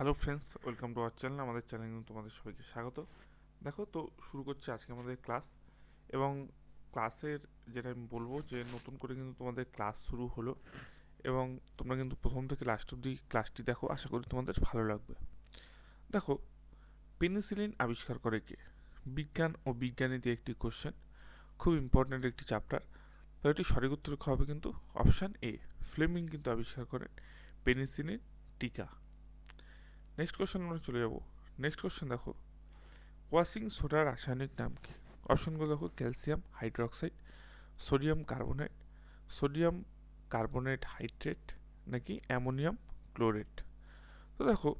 Hello friends welcome to our channel আমাদের চ্যানেলে তোমাদের সবাইকে স্বাগত। দেখো তো, শুরু করছি আজকে আমাদের ক্লাস এবং ক্লাসের যেটা আমি বলব যে নতুন করে কিন্তু তোমাদের ক্লাস শুরু হলো এবং তোমরা কিন্তু প্রথম থেকে লাস্ট অব্দি ক্লাসটি দেখো, আশা করি তোমাদের ভালো লাগবে। দেখো পেনিসিলিন আবিষ্কার করে কে? বিজ্ঞান ও বিজ্ঞানীতে একটি কোশ্চেন খুব ইম্পর্ট্যান্ট একটি চ্যাপ্টার তো এটি সঠিক উত্তর হবে কিন্তু অপশান এ ফ্লেমিং কিন্তু আবিষ্কার করেন পেনিসিলিন টিকা। নেক্সট কোশ্চেন আমরা চলে যাব। নেক্সট কোশ্চেন দেখো। ওয়াশিং সোডার রাসায়নিক নাম কি? অপশনগুলো দেখো calcium hydroxide sodium carbonate sodium carbonate hydrate নাকি অ্যামোনিয়াম ক্লোরেট তো দেখো,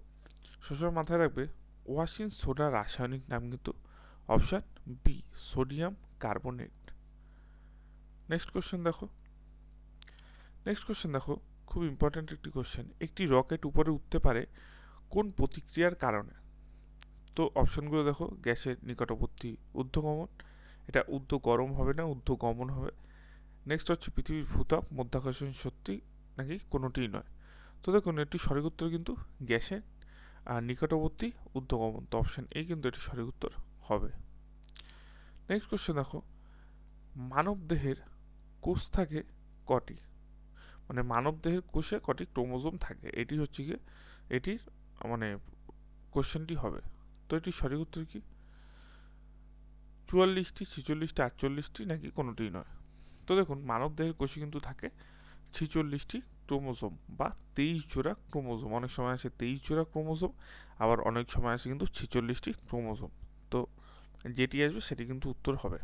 সবসময় মাথায় রাখবে ওয়াশিং সোডার রাসায়নিক নাম কিন্তু option B sodium carbonate next question দেখো। নেক্সট কোশ্চেন দেখো, খুব ইম্পর্ট্যান্ট একটি কোশ্চেন একটি রকেট উপরে উঠতে পারে কোন প্রতিক্রিয়ার কারণে? তো অপশনগুলো দেখো, গ্যাসের নিকটবর্তী ঊর্ধ্বগমন, এটা ঊর্ধ্ব গরম হবে না, ঊর্ধ্ব গমন হবে। নেক্সট হচ্ছে পৃথিবীর ভূতক মধ্যাকর্ষণ শক্তি, নাকি কোনোটিই নয়। তো দেখুন, এটি সঠিক উত্তর কিন্তু গ্যাসের নিকটবর্তী ঊর্ধ্বগমন। তো অপশান এই কিন্তু এটি সঠিক উত্তর হবে। নেক্সট কোশ্চেন দেখো মানব দেহের কোষ থাকে কটি? মানে মানব দেহের কোষে কটি ক্রোমোজোম থাকে? এটি হচ্ছে গিয়ে, এটির মানে কোশ্চেনটি হবে। তো এটি সঠিক উত্তর কি? চুয়াল্লিশটি, ছিচল্লিশটি, আটচল্লিশটি নাকি কোনোটিই নয়? তো দেখুন, মানব দেহের কোষে কিন্তু থাকে ছিচল্লিশটি ক্রোমোজোম বা তেইশ জোড়া ক্রোমোজোম। অনেক সময় আসে তেইশ জোড়া ক্রোমোজোম, আবার অনেক সময় আসে কিন্তু ছিচল্লিশটি ক্রোমোজোম। তো যেটি আসবে সেটি কিন্তু উত্তর হবে।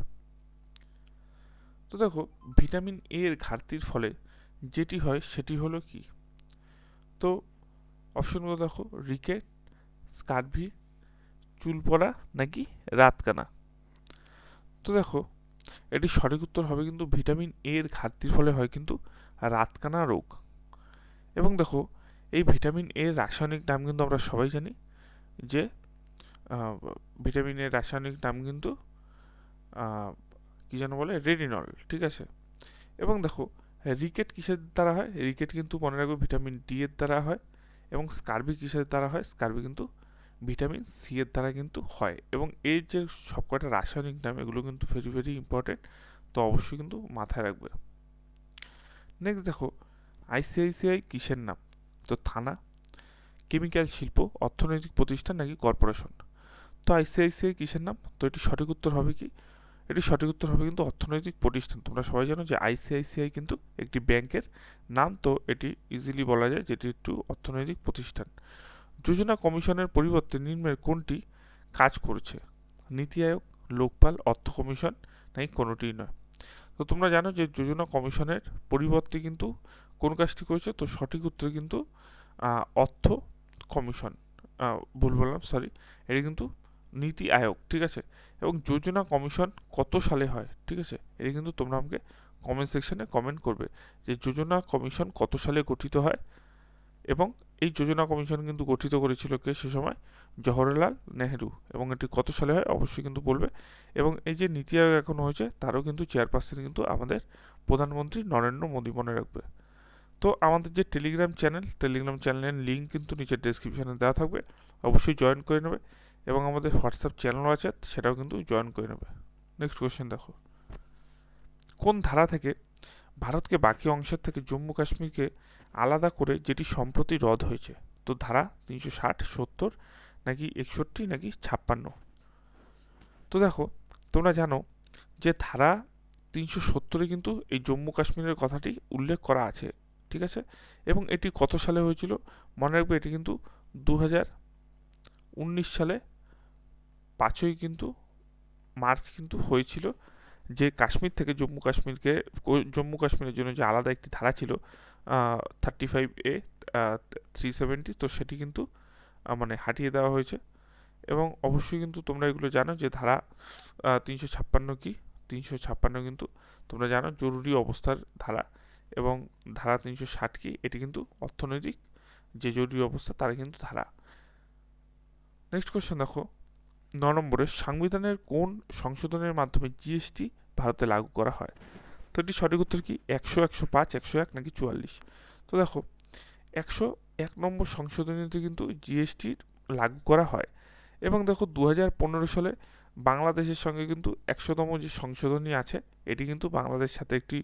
তো দেখো, ভিটামিন এর ঘাটতির ফলে যেটি হয় সেটি হলো কি? তো অপশনগুলো দেখো, রিকেট, স্কারভি চুল পড়া নাকি রাতকানা। তো দেখো, এটি সঠিক উত্তর হবে কিন্তু ভিটামিন এ এর ঘাটতির ফলে হয় কিন্তু রাতকানা রোগ। এবং দেখো, এই ভিটামিন এর রাসায়নিক নাম কিন্তু আমরা সবাই জানি যে ভিটামিন এর রাসায়নিক নাম কিন্তু কী যেন বলে রেডিনল ঠিক আছে? এবং দেখো, রিকেট কিসের দ্বারা হয়? রিকেট কিন্তু মনে রাখবে ভিটামিন ডি এর দ্বারা হয়। এবং স্কারবি কিসের দ্বারা হয়? স্কারবি কিন্তু ভিটামিন সি এর দ্বারা কিন্তু হয় এবং এর যে সবকটা রাসায়নিক নাম, এগুলো কিন্তু ভেরি ভেরি ইম্পর্টেন্ট তো অবশ্যই কিন্তু মাথায় রাখবে। নেক্সট দেখো আইসিআইসিআই কিসের নাম? তো থানা কেমিক্যাল শিল্প, অর্থনৈতিক প্রতিষ্ঠান নাকি কর্পোরেশন তো আইসিআইসিআই কিসের নাম? তো এটি সঠিক উত্তর হবে কি? এটি সঠিক উত্তর হবে কিন্তু অর্থনৈতিক প্রতিষ্ঠান। তোমরা সবাই জানো যে আইসিআইসিআই কিন্তু একটি ব্যাংকের নাম, তো এটি ইজিলি বলা যায় যেটি একটু অর্থনৈতিক প্রতিষ্ঠান। যোজনা কমিশনের পরিবর্তে নিম্নের কোনটি কাজ করছে? নীতি আয়োগ, লোকপাল, অর্থ কমিশন, নাকি কোনোটিই নয়? তো তোমরা জানো যে যোজনা কমিশনের পরিবর্তে কিন্তু কোন কাজটি করেছে? তো সঠিক উত্তর কিন্তু অর্থ কমিশন ভুল বললাম সরি এটি কিন্তু নীতি আয়োগ, ঠিক আছে? এবং যোজনা কমিশন কত সালে হয়, ঠিক আছে? এটা কিন্তু তোমরা আমাকে কমেন্ট সেকশনে কমেন্ট করবে যে যোজনা কমিশন কত সালে গঠিত হয় এবং এই যোজনা কমিশন কিন্তু গঠিত করেছিল কে সে সময়? জওহরলাল নেহেরু। এবং এটি কত সালে হয় অবশ্যই কিন্তু বলবে। এবং এই যে নীতি আয়োগ এখন হয়েছে, তারও কিন্তু চেয়ারপারসন কিন্তু আমাদের প্রধানমন্ত্রী নরেন্দ্র মোদী মনে রাখবে। তো আমাদের যে টেলিগ্রাম চ্যানেল টেলিগ্রাম চ্যানেলের লিঙ্ক কিন্তু নিচের ডেসক্রিপশনে দেওয়া থাকবে। অবশ্যই জয়েন করে নেবে। এবং আমাদের হোয়াটসঅ্যাপ চ্যানেল আছে, সেটাও কিন্তু জয়েন করে নেবে। নেক্সট কোয়েশ্চেন দেখো। কোন ধারা থেকে ভারতকে বাকি অংশের থেকে জম্মু কাশ্মীরকে আলাদা করে যেটি সম্প্রতি রদ হয়েছে? তো ধারা তিনশো ষাট, সত্তর, নাকি একষট্টি, নাকি ছাপ্পান্ন? তো দেখো, তোমরা জানো যে ধারা তিনশো সত্তরে কিন্তু এই জম্মু কাশ্মীরের কথাটি উল্লেখ করা আছে, ঠিক আছে? এবং এটি কত সালে হয়েছিল? মনে রাখবে এটি কিন্তু দু হাজার উনিশ সালে পাঁচই কিন্তু মার্চ কিন্তু হয়েছিল যে কাশ্মীর থেকে জম্মু কাশ্মীরকে জম্মু কাশ্মীরের জন্য যে আলাদা একটি ধারা ছিল thirty five A three seventy তো সেটি কিন্তু মানে হাটিয়ে দেওয়া হয়েছে। এবং অবশ্যই কিন্তু তোমরা এগুলো জানো যে ধারা তিনশো ছাপ্পান্ন কি? তিনশো ছাপ্পান্ন কিন্তু তোমরা জানো জরুরি অবস্থার ধারা এবং ধারা তিনশো ষাট কি? এটি কিন্তু অর্থনৈতিক যে জরুরি অবস্থা তার কিন্তু ধারা। নেক্সট কোয়েশ্চেন দেখো। ন নম্বরে সংবিধানের কোন সংশোধনের মাধ্যমে জিএসটি ভারতে লাগু করা হয়? তো এটি সঠিক উত্তর কি? একশো একশো পাঁচ, একশো এক নাকি চুয়াল্লিশ? তো দেখো, একশো এক নম্বর সংশোধনীতে কিন্তু জিএসটি লাগু করা হয়। এবং দেখো দু হাজার পনেরো সালে বাংলাদেশের সঙ্গে কিন্তু একশোতম যে সংশোধনী আছে, এটি কিন্তু বাংলাদেশের সাথে একটি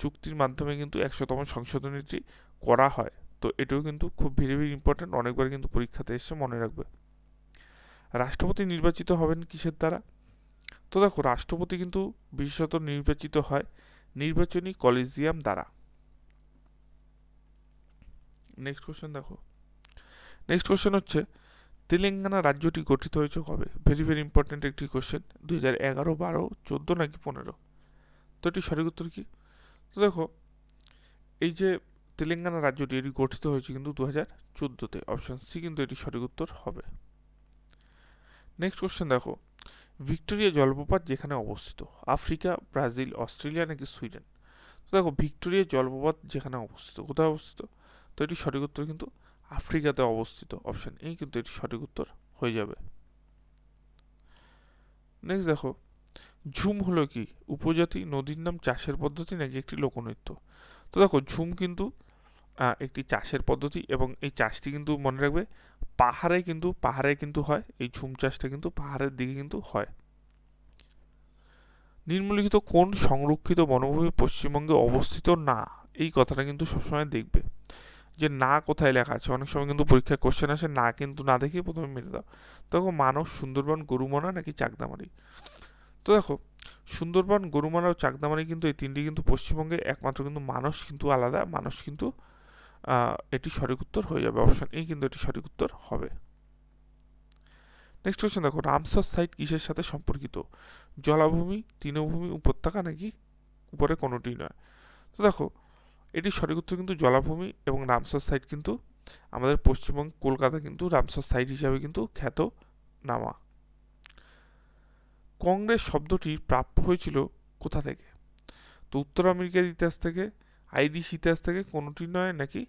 চুক্তির মাধ্যমে কিন্তু একশোতম সংশোধনীটি করা হয়। তো এটাও কিন্তু খুব ভেরি ভেরি ইম্পর্ট্যান্ট অনেকবার কিন্তু পরীক্ষাতে এসে মনে রাখবে। রাষ্ট্রপতি নির্বাচিত হবেন কিসের দ্বারা? তো দেখো, রাষ্ট্রপতি কিন্তু বিশেষত নির্বাচিত হয় নির্বাচনী কলেজিয়াম দ্বারা। নেক্সট কোশ্চেন দেখো। নেক্সট কোশ্চেন হচ্ছে, তেলেঙ্গানা রাজ্যটি গঠিত হয়েছে কবে? ভেরি ভেরি ইম্পর্টেন্ট একটি কোশ্চেন দুই হাজার এগারো, বারো, চোদ্দ নাকি পনেরো? তো এটি সঠিক উত্তর কী? তো দেখো, এই যে তেলেঙ্গানা রাজ্যটি এটি গঠিত হয়েছে কিন্তু দু হাজার চোদ্দোতে অপশান সি কিন্তু এটি সঠিক উত্তর হবে। নেক্সট কোশ্চেন দেখো। ভিক্টোরিয়া জলপ্রপাত যেখানে অবস্থিত, আফ্রিকা, ব্রাজিল, অস্ট্রেলিয়া নাকি সুইডেন? তো দেখো, ভিক্টোরিয়া জলপ্রপাত যেখানে অবস্থিত, কোথায় অবস্থিত? তো এটি সঠিক উত্তর কিন্তু আফ্রিকাতে অবস্থিত। অপশান এই কিন্তু এটি সঠিক উত্তর হয়ে যাবে। নেক্সট দেখো, ঝুম হলো কি? উপজাতি নদীর নাম চাষের পদ্ধতি নাকি একটি লোকনৃত্য? তো দেখো, ঝুম কিন্তু একটি চাষের পদ্ধতি এবং এই চাষটি কিন্তু মনে রাখবে পাহাড়ে কিন্তু পাহাড়ে কিন্তু হয়, এই ঝুম চাষটা কিন্তু পাহাড়ের দিকে কিন্তু হয়। নিম্নলিখিত কোন সংরক্ষিত বনভূমি পশ্চিমবঙ্গে অবস্থিত? না, এই কথাটা কিন্তু সবসময় দেখবে। যে না কোথায় লেখা আছে, অনেক সময় কিন্তু পরীক্ষায় কোশ্চেন আসে, না কিন্তু না দেখে প্রথমে মেরে দাও। দেখো, মানব সুন্দরবন, গরুমারা নাকি চাকদামারি? তো দেখো, সুন্দরবন, গরুমারা ও চাকদামারি কিন্তু এই তিনটি কিন্তু পশ্চিমবঙ্গে একমাত্র কিন্তু মানুষ কিন্তু আলাদা, মানুষ কিন্তু এটি সঠিক উত্তর হয়ে যাবে। অপশন এই কিন্তু এটি সঠিক উত্তর হবে। নেক্সট কোয়েশ্চেন দেখো, রামসার সাইট কিসের সাথে সম্পর্কিত? জলাভূমি, তৃণভূমি, উপত্যকা নাকি উপরে কোনোটি নয়? তো দেখো, এটি সঠিক উত্তর কিন্তু জলাভূমি এবং রামসার সাইট কিন্তু আমাদের পশ্চিমবঙ্গ কলকাতা কিন্তু রামসার সাইট হিসাবে কিন্তু খ্যাত নামা। কংগ্রেস শব্দটি প্রাপ্য হয়েছিল কোথা থেকে? তো উত্তর আমেরিকার ইতিহাস থেকে আইরিশ ইতিহাস থেকে কোনোটি নয় নাকি?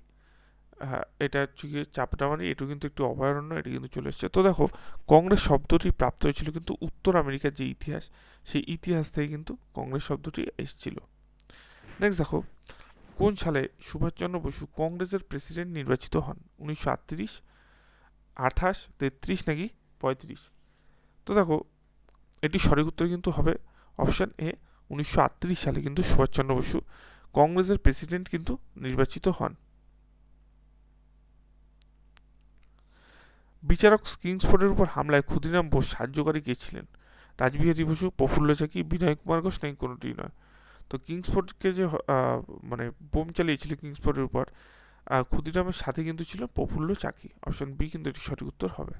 হ্যাঁ এটা হচ্ছে গিয়ে চাপটামারি, এটু কিন্তু একটু অভয়ারণ্য, এটা কিন্তু চলে এসছে। তো দেখো, কংগ্রেস শব্দটি প্রাপ্ত হয়েছিল কিন্তু উত্তর আমেরিকার যে ইতিহাস, সেই ইতিহাস থেকে কিন্তু কংগ্রেস শব্দটি এসেছিল। নেক্সট দেখো, কোন সালে সুভাষচন্দ্র বসু কংগ্রেসের প্রেসিডেন্ট নির্বাচিত হন? উনিশশো আটত্রিশ, আঠাশ, তেত্রিশ নাকি পঁয়ত্রিশ? তো দেখো এটি সঠিক উত্তর কিন্তু হবে অপশান এ, উনিশশো আটত্রিশ সালে কিন্তু সুভাষচন্দ্র বসু কংগ্রেসের প্রেসিডেন্ট কিন্তু নির্বাচিত হন। বিচারক কিংসফোর্ডের উপর হামলায় ক্ষুদিরাম বোস সাহায্যকারী কে ছিলেন? রাজবিহারী বসু, প্রফুল্ল চাকি বিনয় কুমার ঘোষ নেই কোনোটি নয়? তো কিংসফোর্ডকে যে মানে বোম চালিয়েছিল কিংসফোর্ডের উপর ক্ষুদিরামের সাথে কিন্তু ছিল প্রফুল্ল চাকি। অপশন বি কিন্তু এটি সঠিক উত্তর হবে।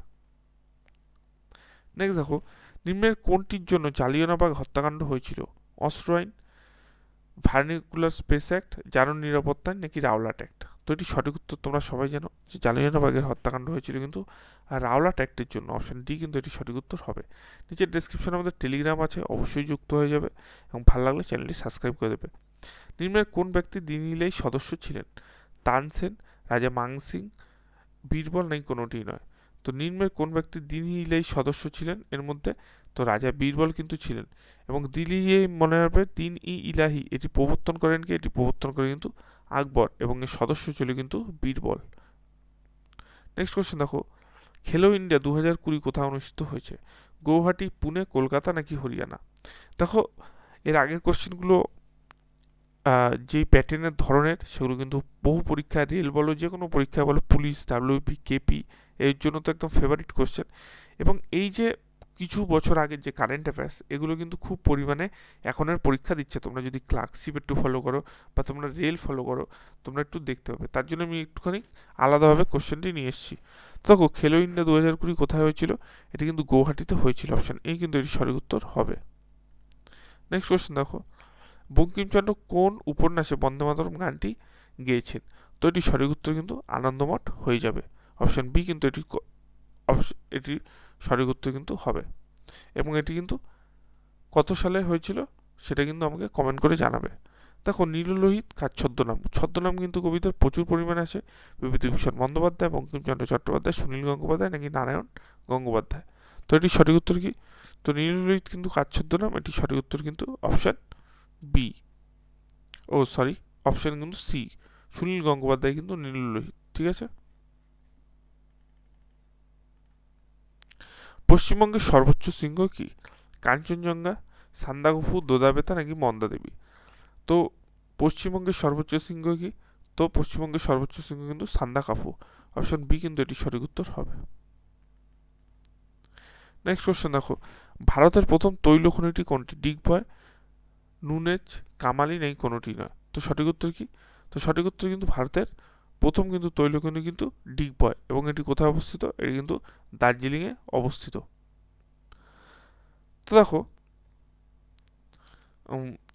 নেক্সট দেখো, নিম্নের কোনটির জন্য জালিয়ানাবাগ হত্যাকাণ্ড হয়েছিল? অস্ত্র আইন ভার্নিকুলার স্পেস অ্যাক্ট জানুন নিরাপত্তা নাকি রাওলাট অ্যাক্ট? তো এটি সঠিক উত্তর তোমরা সবাই জানো যে জালিয়ানাবাগের হত্যাকাণ্ড হয়েছিল কিন্তু রাওলাট অ্যাক্টের জন্য অপশন ডি কিন্তু এটি সঠিক উত্তর হবে। নিচের ডিসক্রিপশনে আমাদের টেলিগ্রাম আছে, অবশ্যই যুক্ত হয়ে যাবে এবং ভালো লাগলে চ্যানেলটি সাবস্ক্রাইব করে দেবে। নিম্নের কোন ব্যক্তি দিনিলেই সদস্য ছিলেন? তানসেন রাজা মাংসিং বীরবল নেই কোনোটি নয়? তো নিম্নের কোন ব্যক্তি দিনহিলাই সদস্য ছিলেন? এর মধ্যে তো রাজা বীরবল কিন্তু ছিলেন এবং দিল্লি মনে রাখবে তিন ই ইলাহি, এটি প্রবর্তন করেন কি? এটি প্রবর্তন করে কিন্তু আকবর এবং এর সদস্য ছিল কিন্তু বীরবল। নেক্সট কোশ্চেন দেখো। খেলো ইন্ডিয়া দু হাজার কুড়ি কোথায় অনুষ্ঠিত হয়েছে? গৌহাটি, পুনে, কলকাতা নাকি হরিয়ানা? দেখো, এর আগের কোশ্চেনগুলো যেই প্যাটার্নের ধরনের, সেগুলো কিন্তু বহু পরীক্ষা, রেল বলো যে কোনো পরীক্ষা বলো, পুলিশ ডাব্লিউপি কেপি এর জন্য তো একদম ফেভারিট কোশ্চেন এবং এই যে কিছু বছর আগের যে কারেন্ট অ্যাফেয়ার্স এগুলো কিন্তু খুব পরিমাণে এখনের পরীক্ষা দিচ্ছে। তোমরা যদি ক্লার্কশিপ একটু ফলো করো বা তোমরা রেল ফলো করো, তোমরা একটু দেখতে পাবে। তার জন্য আমি একটুখানি আলাদাভাবে কোশ্চেনটি নিয়ে এসেছি। দেখো খেলো ইন্ডিয়া দু হাজার কুড়ি কোথায় হয়েছিল? এটি কিন্তু গৌহাটিতে হয়েছিল। অপশান এই কিন্তু এটি সঠিক উত্তর হবে। নেক্সট কোশ্চেন দেখো। বঙ্কিমচন্দ্র কোন উপন্যাসে বন্দে মাতরম গানটি গেয়েছেন? তো এটি সঠিক উত্তর কিন্তু আনন্দমঠ হয়ে যাবে। অপশান বি কিন্তু এটি এটি সঠিক উত্তর কিন্তু হবে। এবং এটি কিন্তু কত সালে হয়েছিল সেটা কিন্তু আমাকে কমেন্ট করে জানাবে। দেখো, নীললোহিত কার ছদ্মনাম ছদ্মনাম কিন্তু কবিতার প্রচুর পরিমাণে আছে। বিভূতিভূষণ বন্দ্যোপাধ্যায়, বঙ্কিমচন্দ্র চট্টোপাধ্যায়, সুনীল গঙ্গোপাধ্যায় নাকি নারায়ণ গঙ্গোপাধ্যায়। তো এটি সঠিক উত্তর কি? তো নীললোহিত কিন্তু কার ছদ্মনাম এটি সঠিক উত্তর কিন্তু অপশান বি ও সরি অপশান কিন্তু সি সুনীল গঙ্গোপাধ্যায় কিন্তু নীললোহিত, ঠিক আছে? পশ্চিমবঙ্গের সর্বোচ্চ শৃঙ্গ কি? কাঞ্চনজঙ্ঘা সান্দাকফু দোদাবেতা নাকি মন্দা দেবী তো পশ্চিমবঙ্গের সর্বোচ্চ শৃঙ্গ কি? তো পশ্চিমবঙ্গের সর্বোচ্চ শৃঙ্গ কিন্তু সান্দাকাফু। অপশন বি কিন্তু এটি সঠিক উত্তর হবে। নেক্সট কোশ্চেন দেখো। ভারতের প্রথম তৈল খনিটি কোনটি? ডিগবয়, নুনেজ, কামালি নেই কোনোটি নয়? তো সঠিক উত্তর কি? তো সঠিক উত্তর কিন্তু ভারতের প্রথম কিন্তু তৈল খনি কিন্তু ডিগবয় এবং এটি কোথায় অবস্থিত? এটি কিন্তু দার্জিলিংয়ে অবস্থিত। তো দেখো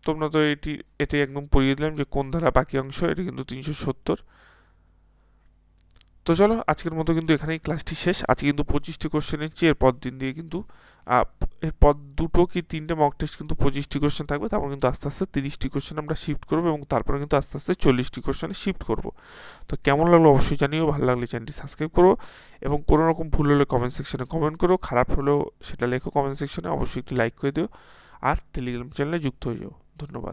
তোমরা তো এটি এটি একদম পড়িয়ে দিলাম যে কোন ধারা বাকি অংশ, এটি কিন্তু তিনশো সত্তর। তো চলো, আজকের মতো কিন্তু এখানেই ক্লাসটি শেষ। আজকে কিন্তু পঁচিশটি কোশ্চেন চেয়ে এরপর দিন দিয়ে কিন্তু এরপর দুটো কি তিনটে মক টেস্ট কিন্তু পঁচিশটি কোশ্চেন থাকবে, তারপর কিন্তু আস্তে আস্তে তিরিশটি কোশ্চেন আমরা শিফট করব এবং তারপরে কিন্তু আস্তে আস্তে চল্লিশটি কোশ্চেনে শিফট করব। তো কেমন লাগল অবশ্যই জানিও, ভালো লাগলে চ্যানেলটি সাবস্ক্রাইব করো এবং কোনো রকম ভুল হলে কমেন্ট সেকশনে কমেন্ট করো, খারাপ হলেও সেটা লেখো কমেন্ট সেকশনে অবশ্যই একটি লাইক করে দিও, আর টেলিগ্রাম চ্যানেলে যুক্ত হয়ে যাও। ধন্যবাদ।